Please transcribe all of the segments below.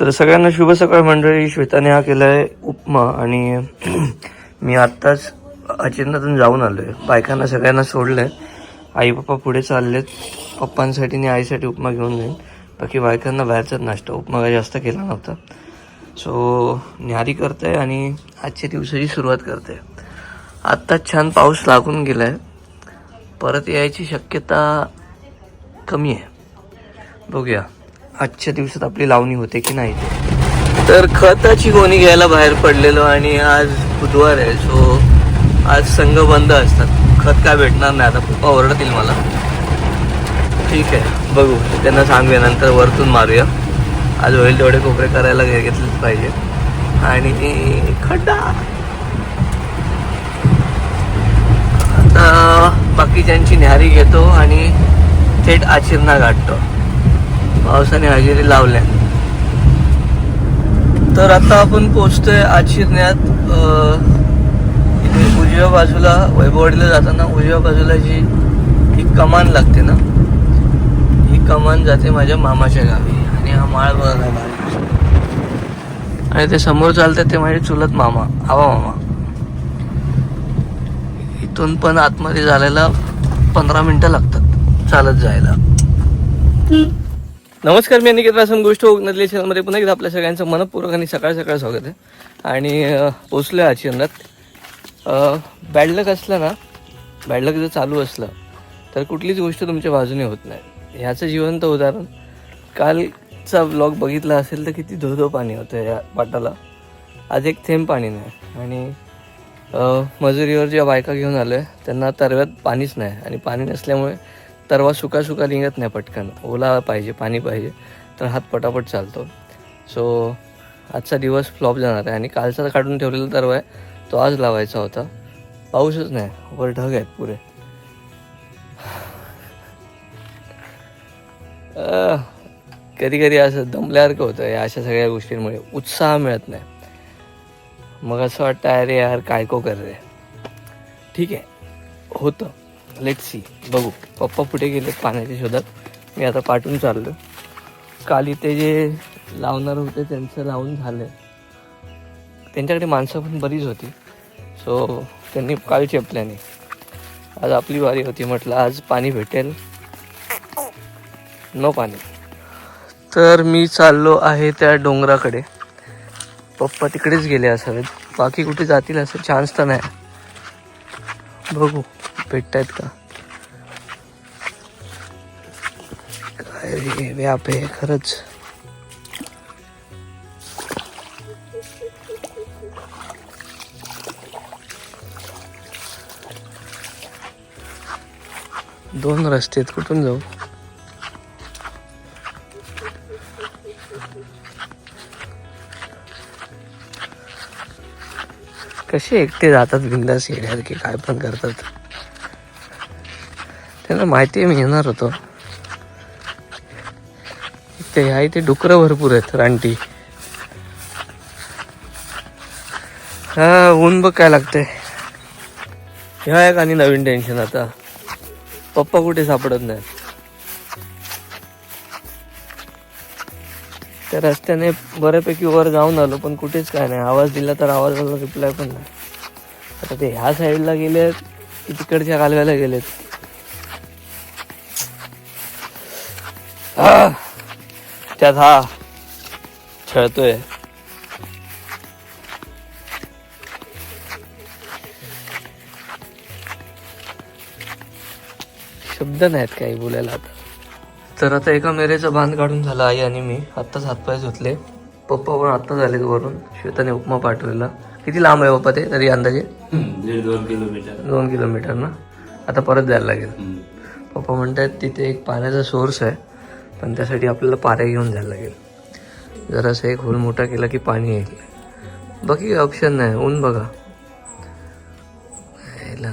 तर सगळ्यांना शुभ सकाळ मंडळी. श्वेताने हा केलाय उपमा आणि मी आत्ताच अचिंतातून जाऊन आलोय. बायकांना सगळ्यांना सोडलंय. आई पप्पा पुढे चाललेत. पप्पांसाठी आणि आईसाठी उपमा घेऊन जाईन. बाकी बायकांना बाहेरचाच नाश्ता. उपमा काही जास्त केला नव्हता. सो न्यारी करते आणि आजच्या दिवसाची सुरुवात करते आत्ताच छान पाऊस लागून गेलाय. परत यायची शक्यता कमी आहे. बघूया. आजच्या दिवसात आपली लावणी होते की नाही ते? तर खताची गोणी घ्यायला बाहेर पडलेलो आणि आज बुधवार आहे सो आज संघ बंद असतात. खत काय भेटणार नाही आता पप्पा ओरडतील मला. ठीक आहे बघू. त्यांना सांगूया नंतर वरतून मारूया. आज होईल तेवढे कोपरे करायला घेतलेच पाहिजे. आणि खड्डा. आता बाकीच्यांची न्याहारी घेतो आणि थेट आचिरणा गाठतो पावसाने हजेरी लावल्या. तर आता आपण पोचतोय आचिरण्यात इथे उजव्या बाजूला वैभववाडीला जाताना उजव्या बाजूला जी ही कमान लागते ना ही कमान जाते माझ्या मामाच्या गावी आणि हा माळ बघायला भारी आणि ते समोर चालतात ते माझे चुलत मामा आवा मामा. इथून पण आतमध्ये झालेला पंधरा मिनिटं लागतात चालत जायला. नमस्कार मी अनिकेत रासन गोष्ट नदली चॅनलमध्ये पुन्हा एकदा आपल्या सगळ्यांचं मनपूर्वक आणि सकाळ सकाळ स्वागत आहे. आणि पोचलो आहे आचरणात बॅडलक असलं ना बॅडलक जर चालू असलं तर कुठलीच गोष्ट तुमच्या बाजूने होत नाही. ह्याचं जिवंत उदाहरण कालचा ब्लॉग बघितला असेल तर किती धोधो पाणी होतं या पाटाला आज एक थेंब पाणी नाही. आणि मजुरीवर ज्या बायका घेऊन आलोय त्यांना तरव्यात पाणीच नाही. आणि पाणी नसल्यामुळे तरवा सुका सुका निघत नाही पटकन. ओला पाहिजे पाणी पाहिजे तर हात पटापट चालतो. सो आजचा दिवस फ्लॉप जाणार आहे आणि कालचा काढून ठेवलेला तरवा आहे तो आज लावायचा होता. पाऊसच नाही वर ढग आहेत पुरे. कधी कधी असं दमल्यासारखं होतं या अशा सगळ्या गोष्टींमुळे. उत्साह मिळत नाही. मग असं वाटतं अरे यार काय को कर रे. ठीक आहे होतं. लेट सी बघू. पप्पा पुढे गेले पाण्याच्या शोधात. मी आता पाठवून चाललो काल इथे जे लावणार होते त्यांचं लावून झालं त्यांच्याकडे माणसं पण बरीच होती. सो त्यांनी काल चेपल्याने आज आपली वारी होती म्हटलं आज पाणी भेटेल. नो पाणी. तर मी चाललो आहे त्या डोंगराकडे. पप्पा तिकडेच गेले असावेत. बाकी कुठे जातील असं चान्स तर नाही. बघू. भेटतायत का? काय रे व्याप आहे खरंच. दोन रस्ते आहेत कुठून जाऊ? कसे एकटे जातात बिंदास येण्यासारखे काय पण करतात. त्यांना माहिती आहे मी येणार होतो. ते ह्या इथे डुकरं भरपूर आहेत रानटी. हा ऊन बघ काय लागतंय. ह्या एक आणि नवीन टेन्शन आता. पप्पा कुठे सापडत नाही त्या रस्त्याने बऱ्यापैकी वर जाऊन आलो पण कुठेच काय नाही. आवाज दिला तर आवाजाला रिप्लाय पण नाही. आता ते ह्या साईडला गेले की तिकडच्या कालव्याला गेलेत. त्यात हा खेळतोय. शब्द नाहीत काही बोलायला आता. तर आता एका मेरेचा बांध काढून झाला आई आणि मी. आत्ताच हातपाय धुतले. पप्पा पण आत्ता झाले वरून. श्वेताने उपमा पाठवलेला. किती लांब आहे पप्पा ते? तरी अंदाजे? दोन किलोमीटर. दोन किलोमीटर ना? आता परत जायला लागेल. पप्पा म्हणतात तिथे एक पाण्याचा सोर्स आहे. पण त्यासाठी आपल्याला पाऱ्या घेऊन जायला लागेल. जरासं एक होल मोठा केला की पाणी येईल बाकी ऑप्शन नाही ऊन बघा. यायला.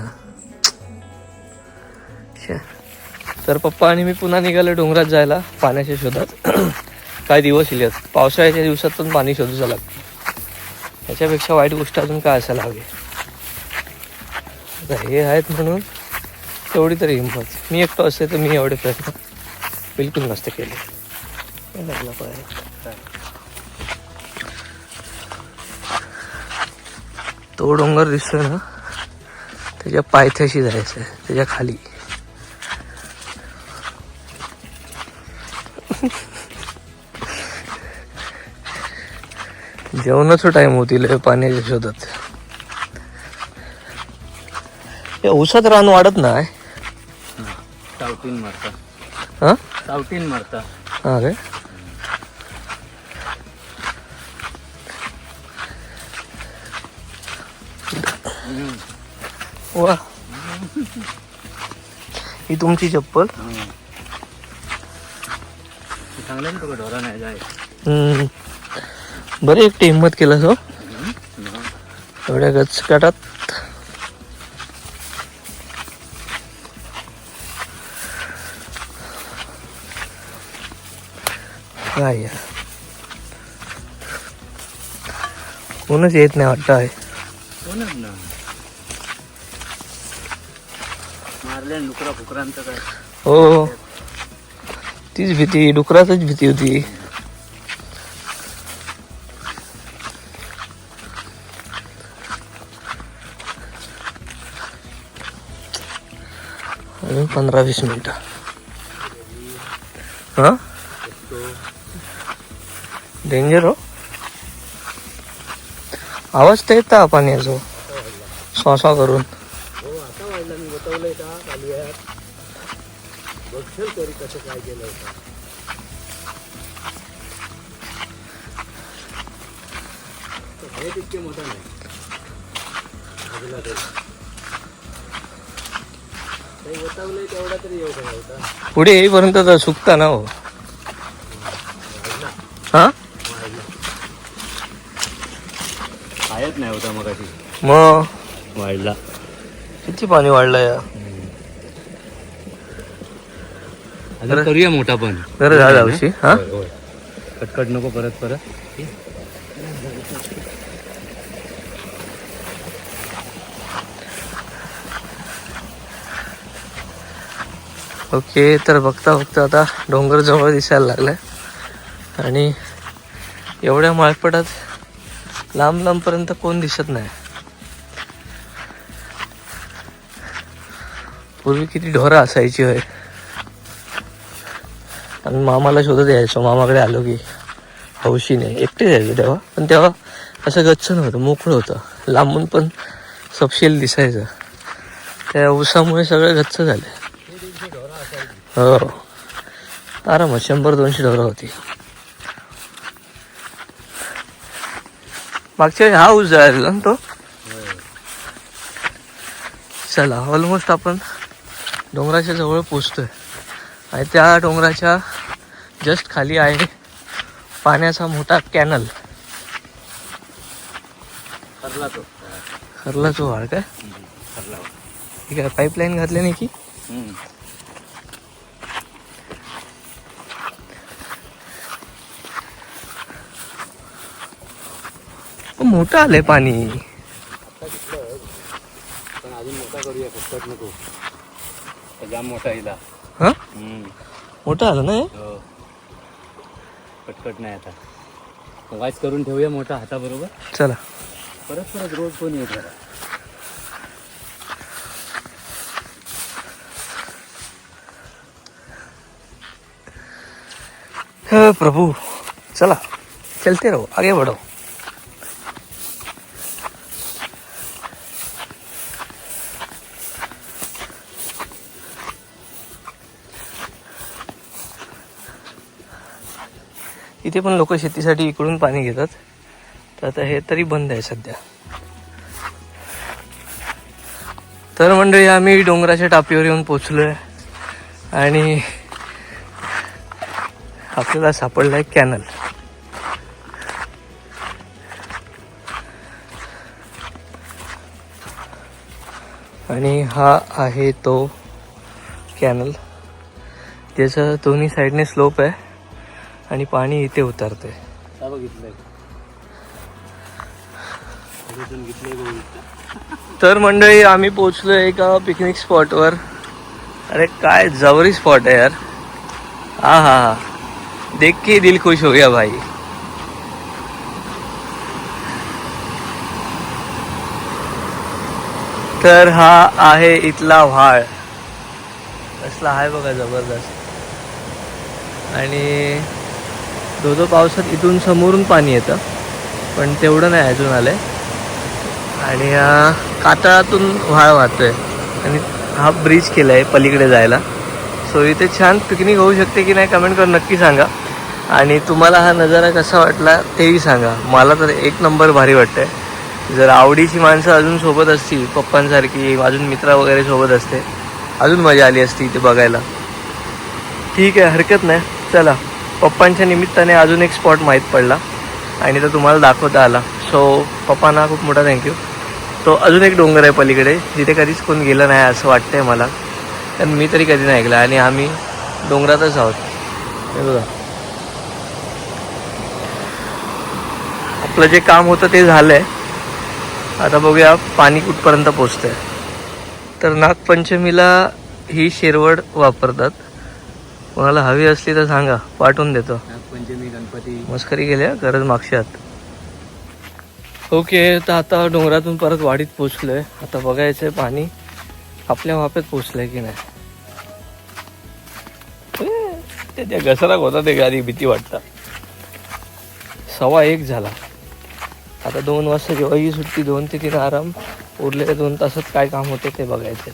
तर पप्पा आणि मी पुन्हा निघालो डोंगरात जायला पाण्याच्या शोधात. काय दिवस येईल पावसाळ्याच्या दिवसात पण पाणी शोधूचं लागतं त्याच्यापेक्षा वाईट गोष्ट अजून काय असायला हवी? हे आहेत म्हणून तेवढी तरी हिंमत. मी एकटो असते तर मी एवढे प्रयत्न बिलकुल मस्त केले. तो डोंगर दिसतोय ना त्याच्या पायथ्याशी जायचं आहे त्याच्याखाली. जेवणाचा टाइम होतील पाण्याच्या शोधात. या उसात रान वाढत नाही. हा? सावटीन मारता. हा काय वा. ही तुमची चप्पल. चांगलं ना तुका ढोरा नाही जाय. हम्म. बरे एकटे हिंमत केलं हो? एवढ्या गचकाटात. काय कोणच येत नाही वाटतं आहे कोणच ना मारल्या डुकरा फुकरांचं काय? हो. तीच भीती डुकराचीच भीती होती. अजून पंधरा वीस मिनिटं. हा? डेंजर हो. आवाज तर येता याचो श्वासा करून. हो आता वाढला मी बतवलंय का कालव्यात बघशील तरी कसं काय केलं होतं हे तितके मोठा नाही बाजूला तरी काही बतवलंय तेवढा तरी येऊ का होता पुढे येईपर्यंत तर सुकता ना हो हा खायच नाही होता मग? वाढला. किती पाणी वाढलं या करूया मोठा पण. बरं झालं औषधी हा? होय, होय. कटकट नको परत परत. ओके तर बघता बघता आता डोंगर जवळ दिसायला लागलाय. आणि एवढ्या माळपटात लांब लांबपर्यंत कोण दिसत नाही. पूर्वी किती ढोरं असायची होय. आणि मामाला शोधत यायचो मामाकडे आलो की हौशी नाही. एकटे जायचो तेव्हा. पण तेव्हा असं गच्च नव्हतं मोकळं होतं. लांबून पण सपशेल दिसायचं. त्या ऊसामुळे सगळे गच्च झाले. हो. आरामात शंभर दोनशे ढोरं होती. मागच्या वेळी हा ऊस ना तो. चला ऑलमोस्ट आपण डोंगराच्या जवळ पोचतोय. आणि त्या डोंगराच्या जस्ट खाली आहे पाण्याचा मोठा कॅनल ठरला तो हरला तो वाळ काय ठीक आहे पाईपलाईन घातली नाही की? मोठं आलंय पाणी. पण अजून मोठा करूया फटकट नको. जाम मोठा येईल हा? मोठं आलं ना हे? कटकट नाही आता. वाईस करून ठेवूया मोठा हाताबरोबर. चला. परत परत रोज कोण येत हे प्रभु चला. चलते रहो. आगे बढ़ो. इथे पण लोक शेतीसाठी इकडून पाणी घेतात. तर आता हे तरी बंद आहे सध्या. तर मंडळी आम्ही डोंगराच्या टापीवर येऊन पोचलोय. आणि आपल्याला सापडलाय कॅनल. आणि हा आहे तो कॅनल. त्याचं दोन्ही साईडने स्लोप आहे. आणि पाणी इथे उतरते तर मंडळी आम्ही पोचलो एका पिकनिक स्पॉटवर अरे काय जवरी स्पॉट है यार. हा हा हा. देख के दिल खुश हो गया भाई. तर हा आहे इथला व्हाळ. कसला आहे बघा जबरदस्त. आणि दो जो पावसात इथून समोरून पाणी येतं पण तेवढं नाही अजून आलं आणि कातळातून व्हाळ वाहतोय. आणि हा ब्रिज केला आहे पलीकडे जायला. सो इथे छान पिकनिक होऊ शकते की नाही कमेंट करून नक्की सांगा. आणि तुम्हाला हा नजारा कसा वाटला तेही सांगा. मला तर एक नंबर भारी वाटतंय. जर आवडीची माणसं अजून सोबत असती पप्पांसारखी अजून मित्र वगैरे सोबत असते अजून मजा आली असती इथे बघायला. ठीक आहे हरकत नाही. चला. पप्पांच्या निमित्ताने अजून एक स्पॉट माहीत पडला. आणि तो तुम्हाला दाखवता आला. सो पप्पांना खूप मोठा थँक्यू तो अजून एक डोंगर आहे पलीकडे. जिथे कधीच कोण गेलं नाही असं वाटतंय मला. कारण मी तरी कधी नाही ऐकलं आणि आम्ही डोंगरातच आहोत. हे बघा. आपलं जे काम होतं ते झालंय. आता बघूया पाणी कुठपर्यंत पोचतंय. तर नागपंचमीला ही शेरवड वापरतात. कोणाला हवी असली तर सांगा. पाठवून देतो. नागपंचमी गणपती. मस्करी केल्या गरज मागशात ओके तर आता डोंगरातून परत वाडीत पोचलोय. आता बघायचंय पाणी आपल्या वाप्यात पोचलंय की नाही. ते त्या घसरा होता ते गाडी भीती वाटतं. सव्वा एक झाला. आता दोन वाजता जेव्हा ही सुट्टी दोन ते तीन आराम उरलेल्या दोन तासात काय काम होते ते बघायचे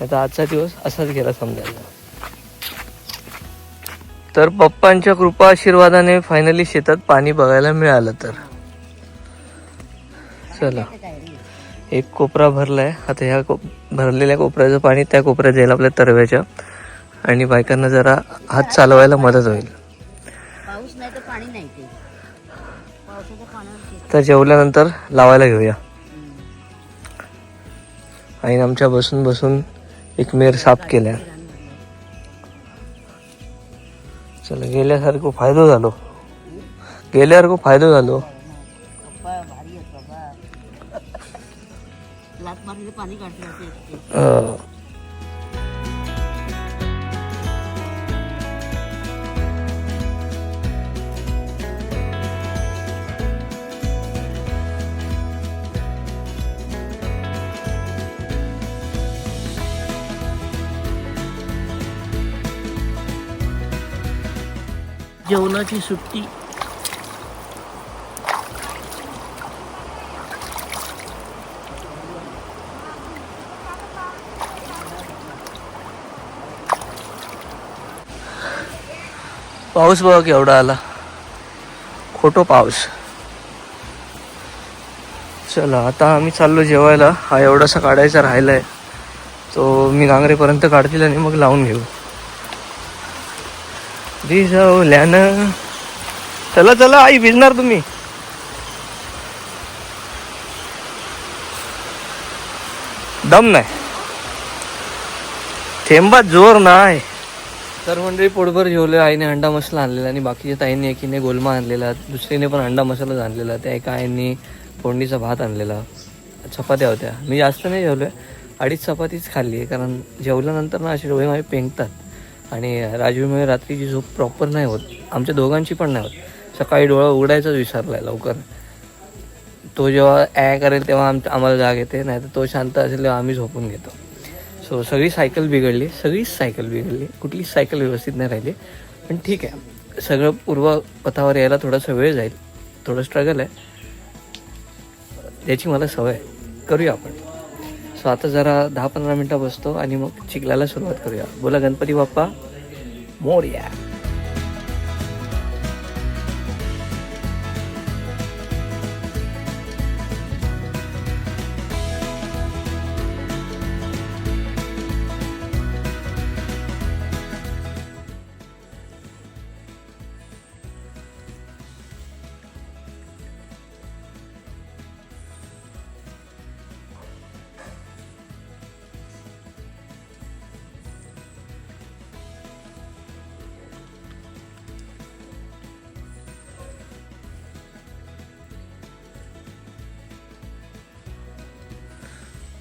आता आजचा दिवस असाच गेला समजायला. तर पप्पांच्या कृपा आशीर्वादाने फायनली शेतात पाणी बघायला मिळालं तर. चला. एक कोपरा भरलाय. आता ह्या कोप भरलेल्या कोपऱ्याचं पाणी त्या कोपऱ्यात जाईल आपल्या तरव्याच्या. आणि बायकांना जरा हात चालवायला मदत होईल. तर जेवल्यानंतर लावायला घेऊया. आईने आमच्या बसून बसून एक मेर साफ केलाय. चला गेल्यासारखं फायदो झालो. गेल्यासारखं फायदो झालो. पाणी काढते जेवणाची सुट्टी. पाऊस बघा केवढा आला. खोटो पाऊस. चला आता आम्ही चाललो जेवायला. हा एवढासा काढायचा राहिला आहे तो मी नांगरेपर्यंत काढतील आणि मग लावून घेऊ. भिजवल्यानं चला चला आई भिजणार तुम्ही. दम नाही. थेंबात जोर नाही. तर मंडळी पोटभर जेवले आईने अंडा मसाला आणलेला आणि बाकीच्या ताईंनी एकीने गोलमा आणलेला दुसरीने पण अंडा मसालाच आणलेला त्या एका आईंनी फोडणीचा भात आणलेला चपात्या होत्या. मी जास्त नाही जेवलोय अडीच चपातीच खाल्ली आहे कारण जेवल्यानंतर ना असे डोळे माझे पेंगतात. आणि राजवीमुळे रात्रीची झोप प्रॉपर नाही होत. आमच्या दोघांची पण नाही होत. सकाळी डोळा उघडायचाच विसरलाय लवकर. तो जेव्हा ॲ करेल तेव्हा आम आम्हाला जाग येते नाही तर तो शांत असेल तेव्हा आम्ही झोपून घेतो. सो सगळी सायकल बिघडली सगळीच सायकल बिघडली. कुठलीच सायकल व्यवस्थित नाही राहिली. पण ठीक आहे. सगळं पूर्वपथावर यायला थोडासा वेळ जाईल. थोडं स्ट्रगल आहे. याची मला सवय करूया आपण. सो आता जरा दहा पंधरा मिनटं बसतो आणि मग चिखलाला सुरुवात करूया. बोला गणपती बाप्पा मोर्या.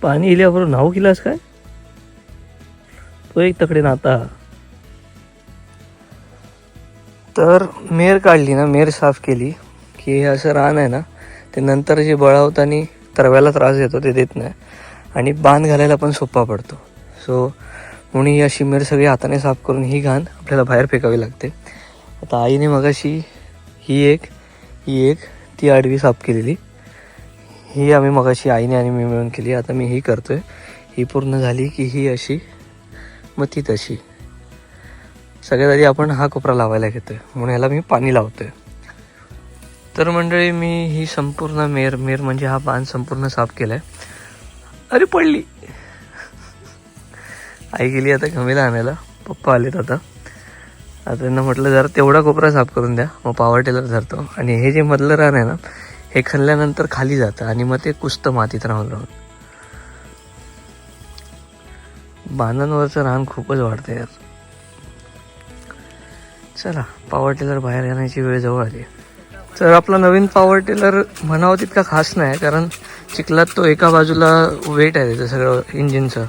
पाणी इल्याबरोबर नाव केलास काय? तो एक तकडे नाता. तर मेर काढली ना मेर साफ केली की हे असं रान आहे ना ते नंतर जे बळावताना तरव्याला त्रास देतो ते देत नाही. आणि बांध घालायला पण सोपा पडतो. सो म्हणून ही अशी मेर सगळी हाताने साफ करून ही घाण आपल्याला बाहेर फेकावी लागते. आता आईने मगाशी ही एक ही एक ती आडवी साफ केलेली. ही आम्ही मगाशी आईने आणि मी मिळून केली. आता मी ही करतो आहे ही पूर्ण झाली की ही अशी मग ती तशी. सगळ्यात आधी आपण हा कोपरा लावायला घेतो आहे म्हणून ह्याला मी पाणी लावतो आहे तर मंडळी मी ही संपूर्ण मेर मेर म्हणजे हा पान संपूर्ण साफ केलाय. अरे पडली. आई गेली आता घमीला आणायला. पप्पा आलेत आता. आता त्यांना म्हटलं जरा तेवढा कोपरा साफ करून द्या. मग पावर टेलर धरतो. आणि हे जे मधलं रान आहे ना हे खणल्यानंतर खाली जातं आणि मग ते कुसतं मातीत राहून राहून. बांधांवरचं रान खूपच वाढतं यार. चला पॉवर टेलर बाहेर येण्याची वेळ जवळ आली. तर आपला नवीन पॉवर टेलर म्हणावं तितका खास नाही कारण चिखलात तो एका बाजूला वेट आहे त्याचं सगळं इंजिनचं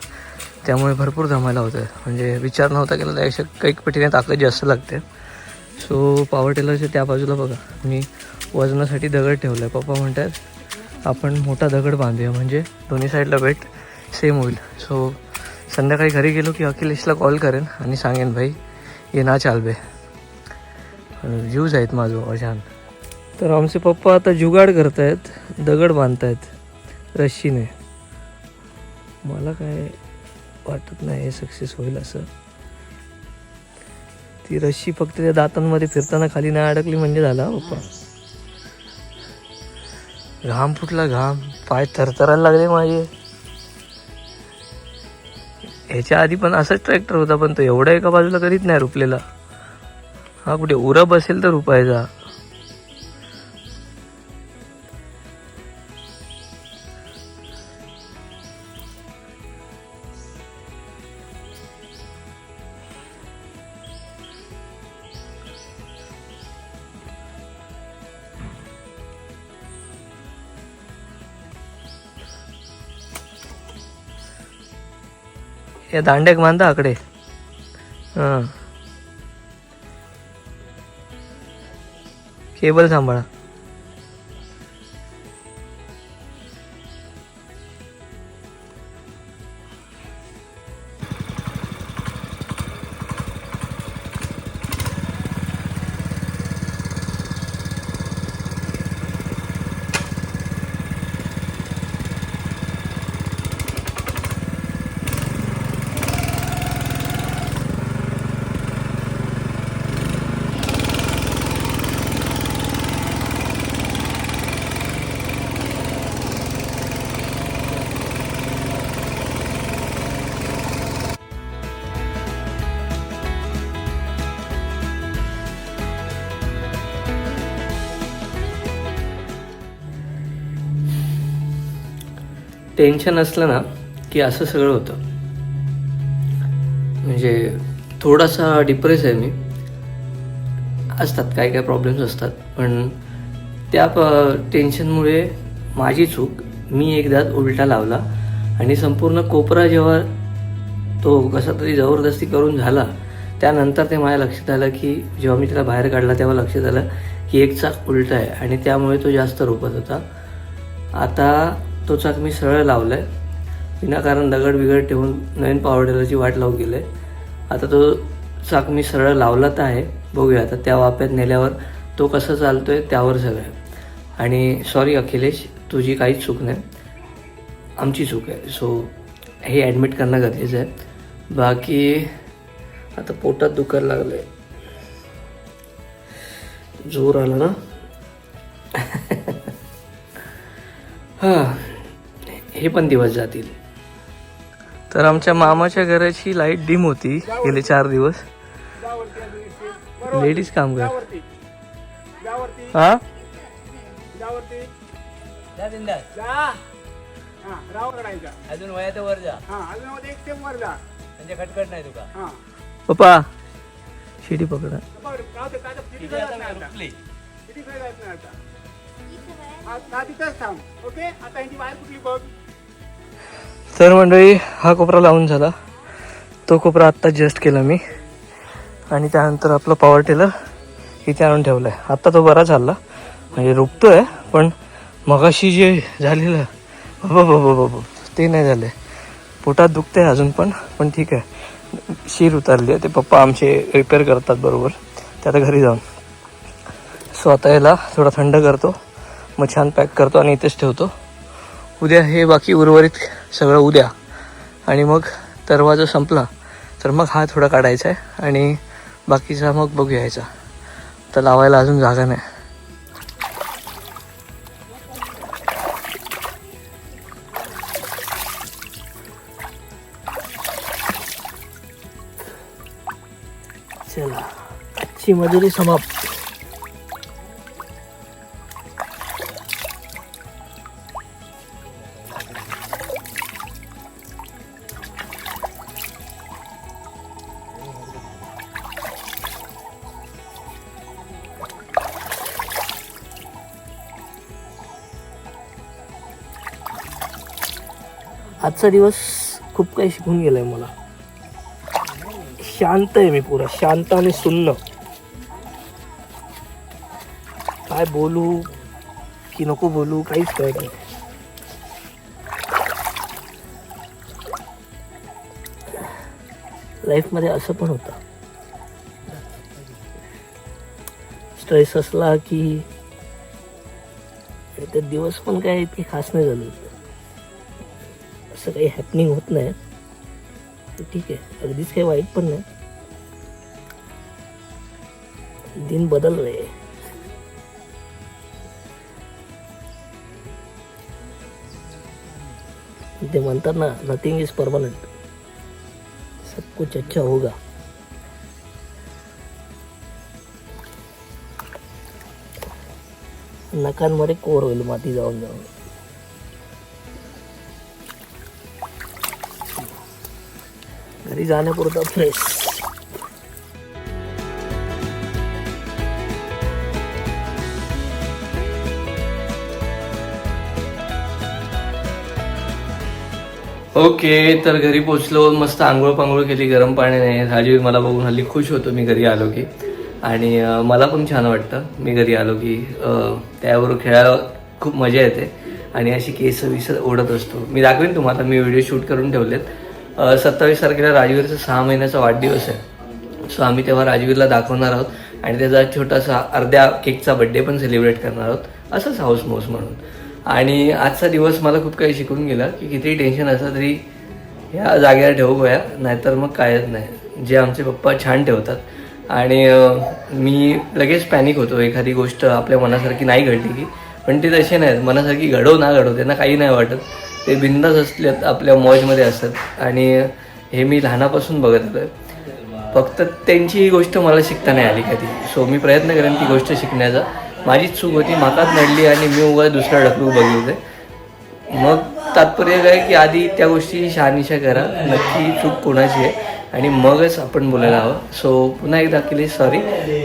त्यामुळे भरपूर जमायला होतं. म्हणजे विचार नव्हता केला त्यापेक्षा काही पटीने ताकद जास्त लागते. सो पॉवर टेलरच्या त्या बाजूला बघा. मी वजनासाठी दगड ठेवला आहे पप्पा म्हणतात आपण मोठा दगड बांधूया म्हणजे दोन्ही साईडला वेट सेम होईल. सो संध्याकाळी घरी गेलो की अखिलेशला कॉल करेन आणि सांगेन भाई ये ना चाल बे व्ह्यूज आहेत माझं अशान. तर आमचे पप्पा आता जुगाड करत आहेत दगड बांधत आहेत रश्शीने. मला काय वाटत नाही हे सक्सेस होईल असं. ती रश्शी फक्त त्या दातांमध्ये फिरताना खाली नाही अडकली म्हणजे झाला पप्पा. घाम फुटला घाम. पाय थरथरायला लागले माझे. ह्याच्या आधी पण असाच ट्रॅक्टर होता पण तो एवढा एका बाजूला कधीच नाही रुपलेला. हा कुठे उरब बसेल तर रुपायचा या दांड्याक बांधा आकडे. हां. केबल सांभाळा. टेन्शन असलं ना की असं सगळं होतं. म्हणजे थोडासा डिप्रेस आहे मी. असतात काय काय प्रॉब्लेम्स असतात. पण त्या प टेन्शनमुळे माझी चूक मी एकदा उलटा लावला आणि संपूर्ण कोपरा जेव्हा तो कसा तरी जबरदस्ती करून झाला त्यानंतर ते माझ्या लक्षात आलं की जेव्हा मी त्याला बाहेर काढला तेव्हा लक्षात आलं की एक चाक उलटा आहे आणि त्यामुळे तो जास्त रोपत होता. आता तो चाक मी सरळ लावला आहे विनाकारण दगड बिगड ठेवून नवीन पावडरची वाट लावून गेलं आहे आता तो चाक मी सरळ लावला तर आहे. बघूया आता त्या वाप्यात नेल्यावर तो कसं चालतोय त्यावर सगळं. आहे आणि सॉरी अखिलेश तुझी काहीच चूक नाही. आमची चूक आहे. सो हे ॲडमिट करणं गरजेचं आहे. बाकी आता पोटात दुखायला लागलं आहे जोर आला ना? हां. हे पण दिवस जातील. तर आमच्या मामाच्या घराची लाइट डिम होती गेले चार दिवस. लेडीज काम कर हा? अजून वयाच्या वर जा. म्हणजे खटखट नाही तुका. पप्पा शिडी पकडा. ओके? आता यांची बाहेर कुठली बघ. तर मंडळी हा कोपरा लावून झाला. तो कोपरा आत्ता जस्ट केला मी. आणि त्यानंतर आपलं पॉवर टेलर इथे आणून ठेवलं आहे आत्ता तो बरा चालला म्हणजे रुपतोय पण मगाशी जे झालेलं बाबा बाबा बाबा ते नाही झाले पोटात दुखते अजून पण पण ठीक आहे. शीर उतारली आहे. ते पप्पा आमचे रिपेअर करतात बरोबर. ते आता घरी जाऊन. सो आता याला थोडा थंड करतो. मग छान पॅक करतो आणि इथेच ठेवतो. उद्या हे बाकी उर्वरित सगळं उद्या. आणि मग दरवाजा संपला. तर मग हा थोडा काढायचा आहे आणि बाकीचा मग बघू यायचा तर लावायला अजून जागा नाही. चला. आजची मजुरी समाप्त. आजचा दिवस खूप काही शिकून गेलाय मला. शांत आहे मी पुरा शांत आणि सुन्न. काय बोलू की नको बोलू काहीच कळत नाही. लाईफमध्ये असं पण होतं. स्ट्रेस असला की ते दिवस पण काय इतके खास नाही झाले. असं काही हॅपनिंग होत नाही. तर ठीक आहे. अगदीच काही वाईट पण नाही. दिन बदल रहे ते म्हणतात ना नथिंग इज परमनंट सब कुछ अच्छा होगा. नकांमध्ये कोर होईल माती जाऊन जाऊन. घरी जाण्यापुरता फ्रेश ओके तर घरी पोचलो मस्त आंघोळ पांघोळ केली गरम पाण्याने राजीव मला बघून हल्ली खुश होतो मी घरी आलो की. आणि मला पण छान वाटतं मी घरी आलो की त्यावर खेळायला खूप मजा येते. आणि अशी केस विस ओढत असतो. मी दाखवेन तुम्हाला मी व्हिडिओ शूट करून ठेवलेत. सत्तावीस तारखेला राजवीरचा सहा महिन्याचा वाढदिवस आहे. सो आम्ही तेव्हा राजवीरला दाखवणार आहोत आणि त्याचा छोटासा अर्ध्या केकचा बड्डे पण सेलिब्रेट करणार आहोत. असंच हाऊस मोस म्हणून. आणि आजचा दिवस मला खूप काही शिकून गेला की कितीही टेन्शन असलं तरी ह्या जागेवर ठेवू नाहीतर मग कायच नाही. जे आमचे पप्पा छान ठेवतात. आणि मी लगेच पॅनिक होतो. एखादी गोष्ट आपल्या मनासारखी नाही घडली की. पण ते तसे नाहीत. मनासारखी घडव ना घडव त्यांना काही नाही वाटत. ते बिंदास असल्यात आपल्या मौजमध्ये असतात. आणि हे मी लहानापासून बघत होतं. फक्त त्यांची ही गोष्ट मला शिकता नाही आली कधी. सो मी प्रयत्न करेन ती गोष्ट शिकण्याचा. माझीच चूक होती माकाच नडली आणि मी उगा दुसरा ढकलू बघितले मग तात्पर्य काय की आधी त्या गोष्टी शहानिशा करा. नक्की चूक कोणाची आहे? आणि मगच आपण बोलायला हवं. सो पुन्हा एकदा केली सॉरी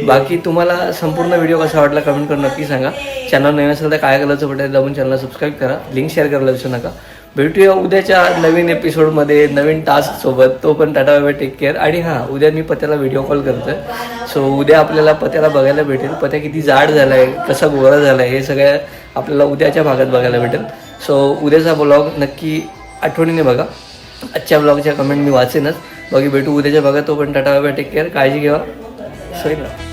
बाकी तुम्हाला संपूर्ण व्हिडिओ कसा वाटला कमेंट करून नक्की सांगा. चॅनल नवीन असेल तर काय करायचं बटन दाबून चॅनलला सबस्क्राईब करा. लिंक शेअर करायला विसरू नका. भेटूया उद्याच्या नवीन एपिसोडमध्ये नवीन टास्क सोबत. तो पण टाटा बाय टेक केअर आणि हां उद्या मी पत्याला व्हिडिओ कॉल करतोय. सो उद्या आपल्याला पत्याला बघायला भेटेल. पत्या किती जाड झाला आहे कसा गोरा झाला आहे हे सगळं आपल्याला उद्याच्या भागात बघायला भेटेल. सो उद्याचा ब्लॉग नक्की आठवणीने बघा. आजच्या ब्लॉगच्या कमेंट मी वाचेनच. बाकी भेटू उद्याच्या भागात. तो पण टाटा बाय टेक केअर काळजी घ्या. सही ना